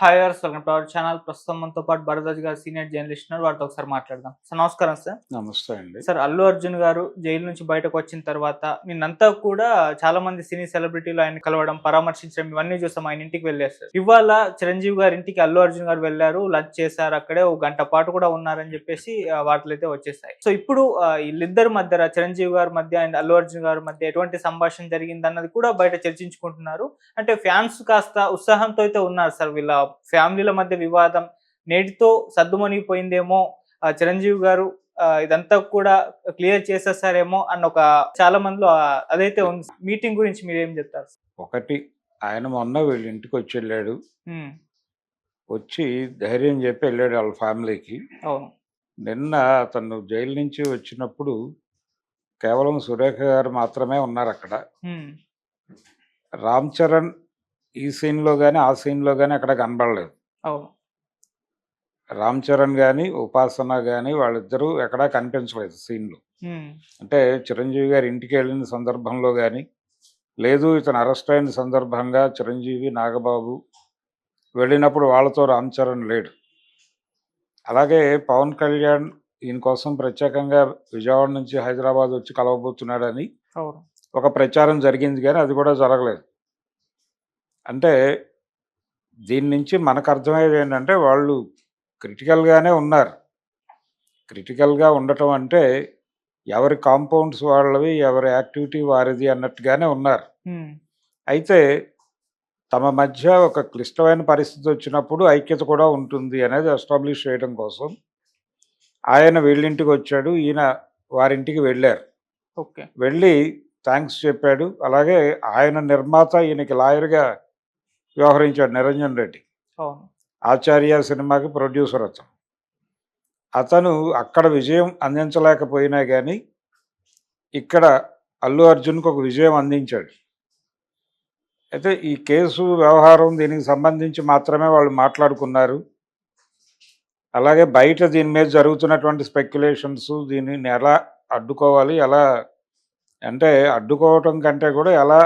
Hi గారు welcome to our channel. ప్రస్తుతం మనతో పాటు భరద్వాజ్ గారు సీనియర్ జర్నలిస్ట్ ఉన్నారు. వారితో ఒకసారి మాట్లాడదాం. సార్ నమస్కారం సార్. నమస్తే అండి. సార్ అల్లు అర్జున్ గారు జైలు నుంచి బయటకు వచ్చిన తర్వాత నిన్నంతా కూడా చాలా మంది సినీ సెలబ్రిటీలు ఆయన కలవడం పరామర్శించడం ఇవన్నీ చూసాం. ఆయన ఇంటికి వెళ్ళారు సార్. ఇవాళ చిరంజీవి గారి ఇంటికి అల్లు అర్జున్ గారు వెళ్ళారు. లంచ్ చేశారు. అక్కడే ఒక గంట పాటు కూడా ఉన్నారని చెప్పేసి వార్తలు అయితే వచ్చేసాయి. సో ఇప్పుడు వీళ్ళిద్దరి మధ్య చిరంజీవి గారి మధ్య అండ్ అల్లు అర్జున్ గారి మధ్య ఎటువంటి సంభాషణ జరిగింది అన్నది కూడా బయట చర్చించుకుంటున్నారు. అంటే ఫ్యాన్స్ కాస్త ఉత్సాహంతో అయితే ఉన్నారు సార్ వీళ్ళ ఫ్యామిలీల మధ్య వివాదం నేటితో సర్దుమణిగిపోయిందేమో చిరంజీవి గారు ఇదంతా కూడా క్లియర్ చేసేస్తారేమో అన్న ఒక చాలా మందిలో అదైతే ఉంది. మీటింగ్ గురించి మీరు ఏం చెప్తారు? ఒకటి ఆయన మొన్న వీళ్ళ ఇంటికి వచ్చి వెళ్ళాడు. వచ్చి ధైర్యం చెప్పి వెళ్ళాడు వాళ్ళ ఫ్యామిలీకి. అవును. నిన్న అతను జైలు నుంచి వచ్చినప్పుడు కేవలం సురేఖ గారు మాత్రమే ఉన్నారు అక్కడ. రామ్ చరణ్ ఈ సీన్లో కానీ ఆ సీన్లో కానీ అక్కడ కనబడలేదు. అవును రామ్ చరణ్ కానీ ఉపాసన కానీ వాళ్ళిద్దరూ ఎక్కడా కనిపించలేదు సీన్లో. అంటే చిరంజీవి గారి ఇంటికి వెళ్ళిన సందర్భంలో కానీ లేదు ఇతను అరెస్ట్ అయిన సందర్భంగా చిరంజీవి నాగబాబు వెళ్ళినప్పుడు వాళ్ళతో రామ్ చరణ్ లేడు. అలాగే పవన్ కళ్యాణ్ ఈయన కోసం ప్రత్యేకంగా విజయవాడ నుంచి హైదరాబాద్ వచ్చి కలవబోతున్నాడని ఒక ప్రచారం జరిగింది కానీ అది కూడా జరగలేదు. అంటే దీని నుంచి మనకు అర్థమయ్యేది ఏంటంటే వాళ్ళు క్రిటికల్గానే ఉన్నారు. క్రిటికల్గా ఉండటం అంటే ఎవరి కాంపౌండ్స్ వాళ్ళవి ఎవరి యాక్టివిటీ వారిది అన్నట్టుగానే ఉన్నారు. అయితే తమ మధ్య ఒక క్లిష్టమైన పరిస్థితి వచ్చినప్పుడు ఐక్యత కూడా ఉంటుంది అనేది ఎస్టాబ్లిష్ చేయడం కోసం ఆయన వీళ్ళింటికి వచ్చాడు ఈయన వారింటికి వెళ్ళారు. ఓకే. వెళ్ళి థ్యాంక్స్ చెప్పాడు అలాగే ఆయన నిర్మాత ఈయనకి లాయర్గా వ్యవహరించాడు నిరంజన్ రెడ్డి. ఆచార్య సినిమాకి ప్రొడ్యూసర్ అతను. అతను అక్కడ విజయం అందించలేకపోయినా కానీ ఇక్కడ అల్లు అర్జున్కి ఒక విజయం అందించాడు. అయితే ఈ కేసు వ్యవహారం దీనికి సంబంధించి మాత్రమే వాళ్ళు మాట్లాడుకున్నారు. అలాగే బయట దీని మీద జరుగుతున్నటువంటి స్పెక్యులేషన్స్ దీనిని ఎలా అడ్డుకోవాలి ఎలా అంటే అడ్డుకోవటం కంటే కూడా ఎలా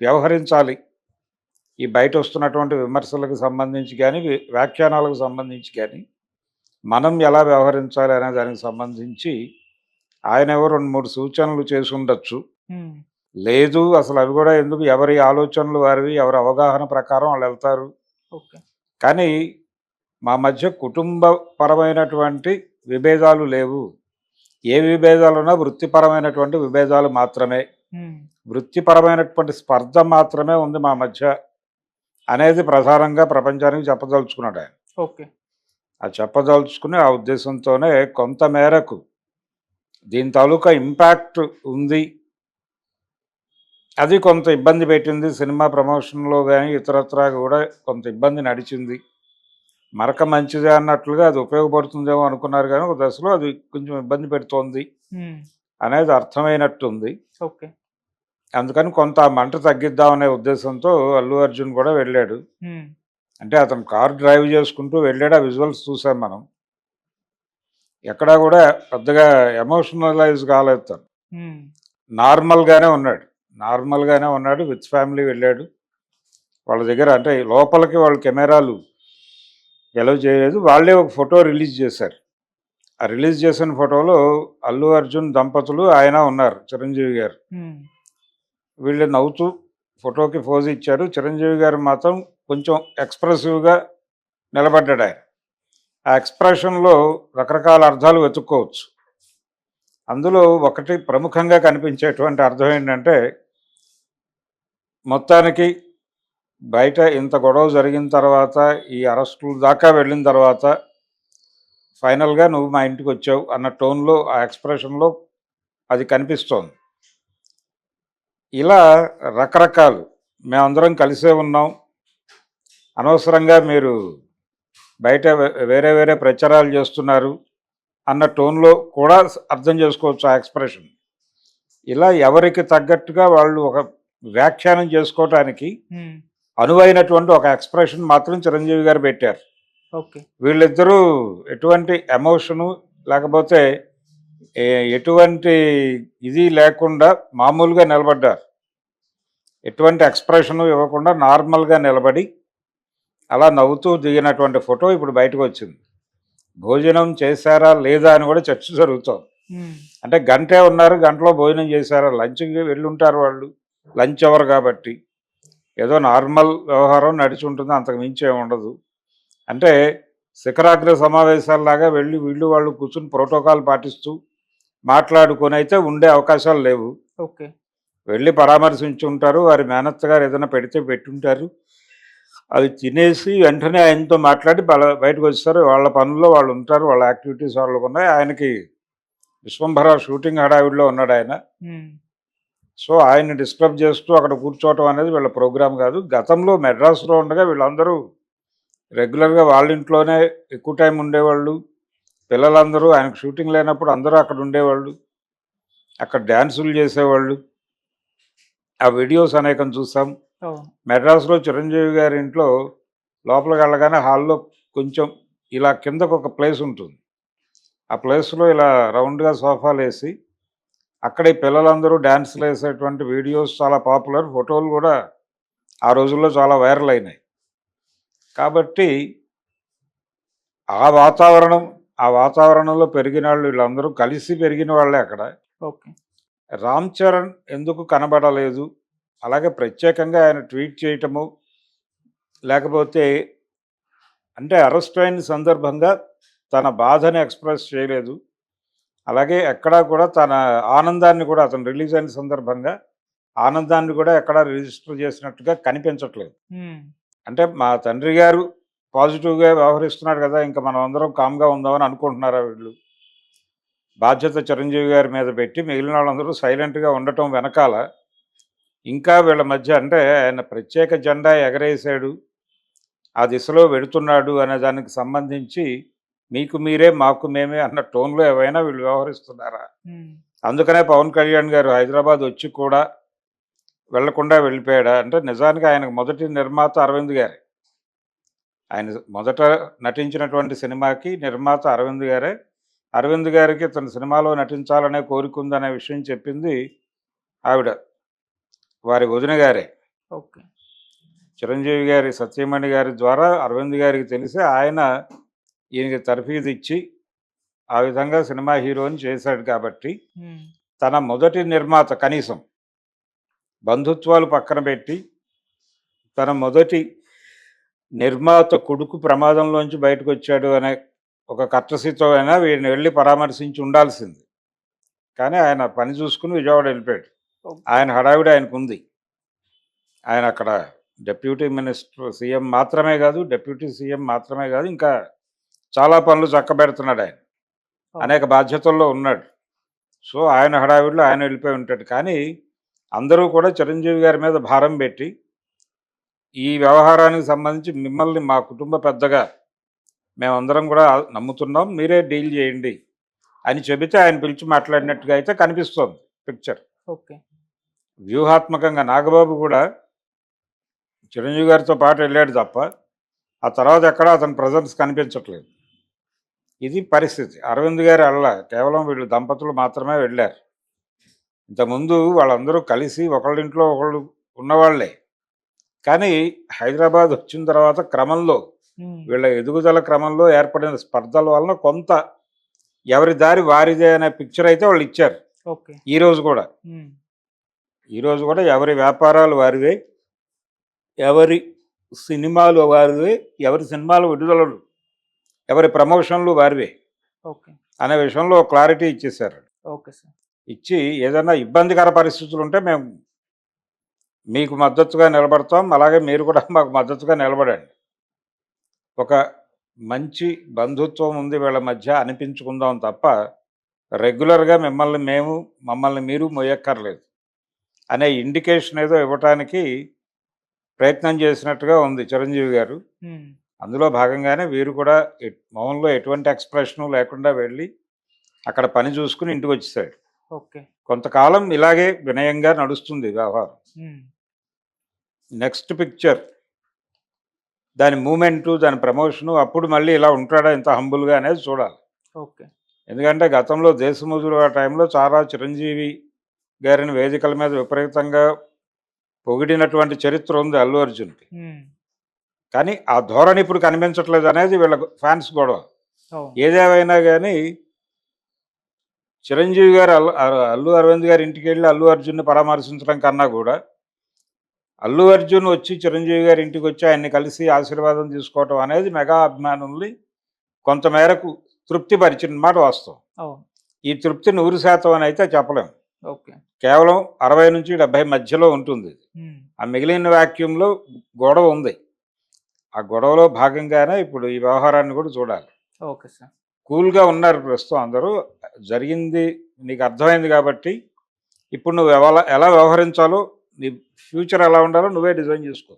వ్యవహరించాలి ఈ బయట వస్తున్నటువంటి విమర్శలకు సంబంధించి కానీ వ్యాఖ్యానాలకు సంబంధించి కానీ మనం ఎలా వ్యవహరించాలి అనే దానికి సంబంధించి ఆయన ఎవరు రెండు మూడు సూచనలు చేసి ఉండొచ్చు లేదు అసలు అవి కూడా ఎందుకు ఎవరి ఆలోచనలు వారివి ఎవరి అవగాహన ప్రకారం వాళ్ళు వెళ్తారు. కానీ మా మధ్య కుటుంబపరమైనటువంటి విభేదాలు లేవు. ఏ విభేదాలున్నా వృత్తిపరమైనటువంటి విభేదాలు మాత్రమే. వృత్తిపరమైనటువంటి స్పర్ధ మాత్రమే ఉంది మా మధ్య. అనేది ప్రధానంగా ప్రపంచానికి చెప్పదలుచుకున్నాడు ఆయన. ఓకే. ఆ చెప్పదలుచుకుని ఆ ఉద్దేశంతోనే కొంత మేరకు దీని తాలూకా ఇంపాక్ట్ ఉంది. అది కొంత ఇబ్బంది పెట్టింది. సినిమా ప్రమోషన్లో కానీ ఇతరత్రా కూడా కొంత ఇబ్బంది నడిచింది. మరక మంచిదే అన్నట్లుగా అది ఉపయోగపడుతుందేమో అనుకున్నారు కానీ ఒక దశలో అది కొంచెం ఇబ్బంది పెడుతోంది అనేది అర్థమైనట్టుంది. ఓకే. అందుకని కొంత మంట తగ్గిద్దామనే ఉద్దేశంతో అల్లు అర్జున్ కూడా వెళ్ళాడు. అంటే అతను కార్ డ్రైవ్ చేసుకుంటూ వెళ్ళాడు. ఆ విజువల్స్ చూసాం మనం. ఎక్కడా కూడా పెద్దగా ఎమోషనలైజ్ కాలేదు తను. నార్మల్గానే ఉన్నాడు. నార్మల్గానే ఉన్నాడు. విత్ ఫ్యామిలీ వెళ్ళాడు. వాళ్ళ దగ్గర అంటే లోపలికి వాళ్ళు కెమెరాలు ఎలవ్ చేయలేదు. వాళ్ళే ఒక ఫోటో రిలీజ్ చేశారు. ఆ రిలీజ్ చేసిన ఫోటోలో అల్లు అర్జున్ దంపతులు ఆయన ఉన్నారు. చిరంజీవి గారు. వీళ్ళు నవ్వుతూ ఫోటోకి పోజ్ ఇచ్చారు. చిరంజీవి గారు మాత్రం కొంచెం ఎక్స్ప్రెసివ్గా నిలబడ్డాడు ఆయన. ఆ ఎక్స్ప్రెషన్లో రకరకాల అర్థాలు వెతుక్కోవచ్చు. అందులో ఒకటి ప్రముఖంగా కనిపించేటువంటి అర్థం ఏంటంటే మొత్తానికి బయట ఇంత గొడవ జరిగిన తర్వాత ఈ అరెస్టులు దాకా వెళ్ళిన తర్వాత ఫైనల్గా నువ్వు మా ఇంటికి వచ్చావు అన్న టోన్లో ఆ ఎక్స్ప్రెషన్లో అది కనిపిస్తోంది. ఇలా రకరకాలు మేమందరం కలిసే ఉన్నాం. అనవసరంగా మీరు బయట వేరే వేరే ప్రచారాలు చేస్తున్నారు అన్న టోన్లో కూడా అర్థం చేసుకోవచ్చు ఆ ఎక్స్ప్రెషన్. ఇలా ఎవరికి తగ్గట్టుగా వాళ్ళు ఒక వ్యాఖ్యానం చేసుకోవటానికి అనువైనటువంటి ఒక ఎక్స్ప్రెషన్ మాత్రం చిరంజీవి గారు పెట్టారు. వీళ్ళిద్దరూ ఎటువంటి ఎమోషను లేకపోతే ఎటువంటి ఇది లేకుండా మామూలుగా నిలబడ్డారు ఎటువంటి ఎక్స్ప్రెషన్ ఇవ్వకుండా నార్మల్గా నిలబడి అలా నవ్వుతూ దిగినటువంటి ఫోటో ఇప్పుడు బయటకు వచ్చింది భోజనం చేశారా లేదా అని కూడా చర్చ జరుగుతోంది అంటే గంటే ఉన్నారు గంటలో భోజనం చేశారా లంచ్కి వెళ్ళి ఉంటారు వాళ్ళు. లంచ్ అవర్ కాబట్టి. ఏదో నార్మల్ వ్యవహారం నడిచి ఉంటుంది అంతకు మించి ఉండదు. అంటే శిఖరాగ్ర సమావేశాల్లాగా వెళ్ళి వీళ్ళు వాళ్ళు కూర్చుని ప్రోటోకాల్ పాటిస్తూ మాట్లాడుకొని అయితే ఉండే అవకాశాలు లేవు. ఓకే. వెళ్ళి పరామర్శించి ఉంటారు వారి మేనత్త గారు ఏదైనా పెడితే పెట్టుంటారు. అవి తినేసి వెంటనే ఆయనతో మాట్లాడి బయటకు వచ్చేస్తారు వాళ్ళ పనుల్లో వాళ్ళు ఉంటారు వాళ్ళ యాక్టివిటీస్ వాళ్ళకు ఉన్నాయి. ఆయనకి విశ్వంభర షూటింగ్ హడావిడిలో ఉన్నాడు ఆయన. సో ఆయన్ని డిస్టర్బ్ చేస్తూ అక్కడ కూర్చోవటం అనేది వీళ్ళ ప్రోగ్రామ్ కాదు. గతంలో మెడ్రాస్లో ఉండగా వీళ్ళందరూ రెగ్యులర్గా వాళ్ళ ఇంట్లోనే ఎక్కువ టైం ఉండేవాళ్ళు. పిల్లలందరూ ఆయనకు షూటింగ్ లేనప్పుడు అందరూ అక్కడ ఉండేవాళ్ళు. అక్కడ డ్యాన్సులు చేసేవాళ్ళు. ఆ వీడియోస్ అనేకం చూసాం. అవును మెడ్రాస్లో చిరంజీవి గారి ఇంట్లో లోపలికి వెళ్ళగానే హాల్లో కొంచెం ఇలా కిందకు ఒక ప్లేస్ ఉంటుంది. ఆ ప్లేస్లో ఇలా రౌండ్గా సోఫాలు వేసి అక్కడ పిల్లలందరూ డ్యాన్స్లు వేసేటువంటి వీడియోస్ చాలా పాపులర్. ఫోటోలు కూడా ఆ రోజుల్లో చాలా వైరల్ అయినాయి. కాబట్టి ఆ వాతావరణం ఆ వాతావరణంలో పెరిగిన వాళ్ళు వీళ్ళందరూ కలిసి పెరిగిన వాళ్ళే అక్కడ. ఓకే. రామ్ చరణ్ ఎందుకు కనబడలేదు? అలాగే ప్రత్యేకంగా ఆయన ట్వీట్ చేయటము లేకపోతే అంటే అరెస్ట్ అయిన సందర్భంగా తన బాధని ఎక్స్ప్రెస్ చేయలేదు. అలాగే ఎక్కడా కూడా తన ఆనందాన్ని కూడా అతను రిలీజ్ అయిన సందర్భంగా ఆనందాన్ని కూడా ఎక్కడా రిజిస్టర్ చేసినట్టుగా కనిపించట్లేదు. అంటే మా తండ్రి గారు పాజిటివ్గా వ్యవహరిస్తున్నాడు కదా ఇంకా మనం అందరం కామ్గా ఉందామని అనుకుంటున్నారా వీళ్ళు? బాధ్యత చిరంజీవి గారి మీద పెట్టి మిగిలిన వాళ్ళందరూ సైలెంట్గా ఉండటం వెనకాల ఇంకా వీళ్ళ మధ్య అంటే ఆయన ప్రత్యేక జెండా ఎగరేసాడు ఆ దిశలో వెడుతున్నాడు అనే దానికి సంబంధించి మీకు మీరే మాకు మేమే అన్న టోన్లో ఏవైనా వీళ్ళు వ్యవహరిస్తున్నారా? అందుకనే పవన్ కళ్యాణ్ గారు హైదరాబాద్ వచ్చి కూడా వెళ్ళకుండా వెళ్ళిపోయాడా? అంటే నిజానికి ఆయనకు మొదటి నిర్మాత అరవింద్ గారే. ఆయన మొదట నటించినటువంటి సినిమాకి నిర్మాత అరవింద్ గారే. అరవింద్ గారికి తన సినిమాలో నటించాలనే కోరిక ఉందనే విషయం చెప్పింది ఆవిడ. వారి వదిన గారే. ఓకే. చిరంజీవి గారి సత్యమణి గారి ద్వారా అరవింద్ గారికి తెలిసి ఆయన ఈయనకి తర్ఫీదు ఇచ్చి ఆ విధంగా సినిమా హీరోని చేశాడు కాబట్టి తన మొదటి నిర్మాత కనీసం బంధుత్వాలు పక్కన పెట్టి తన మొదటి నిర్మాత కొడుకు ప్రమాదంలోంచి బయటకు వచ్చాడు అనే ఒక కట్టసితో అయినా వీడిని వెళ్ళి పరామర్శించి ఉండాల్సింది. కానీ ఆయన పని చూసుకుని విజయవాడ వెళ్ళిపోయాడు. ఆయన హడావిడి ఆయనకు ఉంది ఆయన అక్కడ డెప్యూటీ మినిస్టర్ సీఎం మాత్రమే కాదు డెప్యూటీ సీఎం మాత్రమే కాదు ఇంకా చాలా పనులు చక్కబెడుతున్నాడు ఆయన. అనేక బాధ్యతల్లో ఉన్నాడు. సో ఆయన హడావిడిలో ఆయన వెళ్ళిపోయి ఉంటాడు. కానీ అందరూ కూడా చిరంజీవి గారి మీద భారం పెట్టి ఈ వ్యవహారానికి సంబంధించి మిమ్మల్ని మా కుటుంబ పెద్దగా మేమందరం కూడా నమ్ముతున్నాం. మీరే డీల్ చేయండి అని చెబితే ఆయన పిలిచి మాట్లాడినట్టుగా అయితే కనిపిస్తోంది పిక్చర్. ఓకే. వ్యూహాత్మకంగా నాగబాబు కూడా చిరంజీవి గారితో పాటు వెళ్ళాడు తప్ప ఆ తర్వాత ఎక్కడ అతని ప్రజెన్స్ కనిపించట్లేదు. ఇది పరిస్థితి. అరవింద్ గారు వెళ్ళ కేవలం వీళ్ళు దంపతులు మాత్రమే వెళ్ళారు. ఇంతకుముందు వాళ్ళందరూ కలిసి ఒకళ్ళింట్లో ఒకళ్ళు ఉన్నవాళ్ళే. కానీ హైదరాబాద్ వచ్చిన తర్వాత క్రమంలో వీళ్ళ ఎదుగుదల క్రమంలో ఏర్పడిన స్పర్ధల వలన కొంత ఎవరి దారి వారిదే అనే పిక్చర్ అయితే వాళ్ళు ఇచ్చారు. ఈ రోజు కూడా. ఈరోజు కూడా ఎవరి వ్యాపారాలు వారివే ఎవరి సినిమాలు వారివే ఎవరి సినిమాలు విడుదలలు ఎవరి ప్రమోషన్లు వారివే ఓకే. అనే విషయంలో క్లారిటీ ఇచ్చేశారు. Okay sir. ఇచ్చి ఏదైనా ఇబ్బందికర పరిస్థితులు ఉంటే మేము మీకు మద్దతుగా నిలబడతాం. అలాగే మీరు కూడా మాకు మద్దతుగా నిలబడండి. ఒక మంచి బంధుత్వం ఉంది వీళ్ళ మధ్య అనిపించుకుందాం తప్ప రెగ్యులర్గా మిమ్మల్ని మేము మమ్మల్ని మీరు మొయ్యక్కర్లేదు. అనే ఇండికేషన్ ఏదో ఇవ్వటానికి ప్రయత్నం చేసినట్టుగా ఉంది చిరంజీవి గారు. అందులో భాగంగానే వీరు కూడా మొహంలో ఎటువంటి ఎక్స్ప్రెషను లేకుండా వెళ్ళి అక్కడ పని చూసుకుని ఇంటికి వచ్చేసాడు ఓకే. కొంతకాలం ఇలాగే వినయంగా నడుస్తుంది వ్యవహారం. Next picture. దాని మూమెంటు దాని ప్రమోషను అప్పుడు మళ్ళీ ఇలా ఉంటాడా ఇంత హంబుల్గా అనేది చూడాలి. ఓకే. ఎందుకంటే గతంలో దేశముదురు ఆ టైంలో చాలా చిరంజీవి గారిని వేదికల మీద విపరీతంగా పొగిడినటువంటి చరిత్ర ఉంది అల్లు అర్జున్కి. కానీ ఆ ధోరణి ఇప్పుడు కనిపించట్లేదు అనేది వీళ్ళ ఫ్యాన్స్ గొడవ. ఏదేమైనా కానీ చిరంజీవి గారు అల్లు అల్లు అరవింద్ గారి ఇంటికి వెళ్ళి అల్లు అర్జున్ని పరామర్శించడం కన్నా కూడా అల్లు అర్జున్ వచ్చి చిరంజీవి గారి ఇంటికి వచ్చి ఆయన్ని కలిసి ఆశీర్వాదం తీసుకోవటం అనేది మెగా అభిమానుల్ని కొంతమేరకు తృప్తి పరిచిన మాట వాస్తవం. ఈ తృప్తి నూరు శాతం అని అయితే చెప్పలేం. ఓకే. కేవలం అరవై నుంచి డెబ్బై మధ్యలో ఉంటుంది. ఆ మిగిలిన వాక్యూమ్లో గొడవ ఉంది. ఆ గొడవలో భాగంగానే ఇప్పుడు ఈ వ్యవహారాన్ని కూడా చూడాలి. Okay sir. కూల్గా ఉన్నారు ప్రస్తుతం అందరూ. జరిగింది నీకు అర్థమైంది కాబట్టి ఇప్పుడు నువ్వు ఎలా ఎలా వ్యవహరించాలో నీ ఫ్యూచర్ ఎలా ఉండాలో నువ్వే డిజైన్ చేసుకో.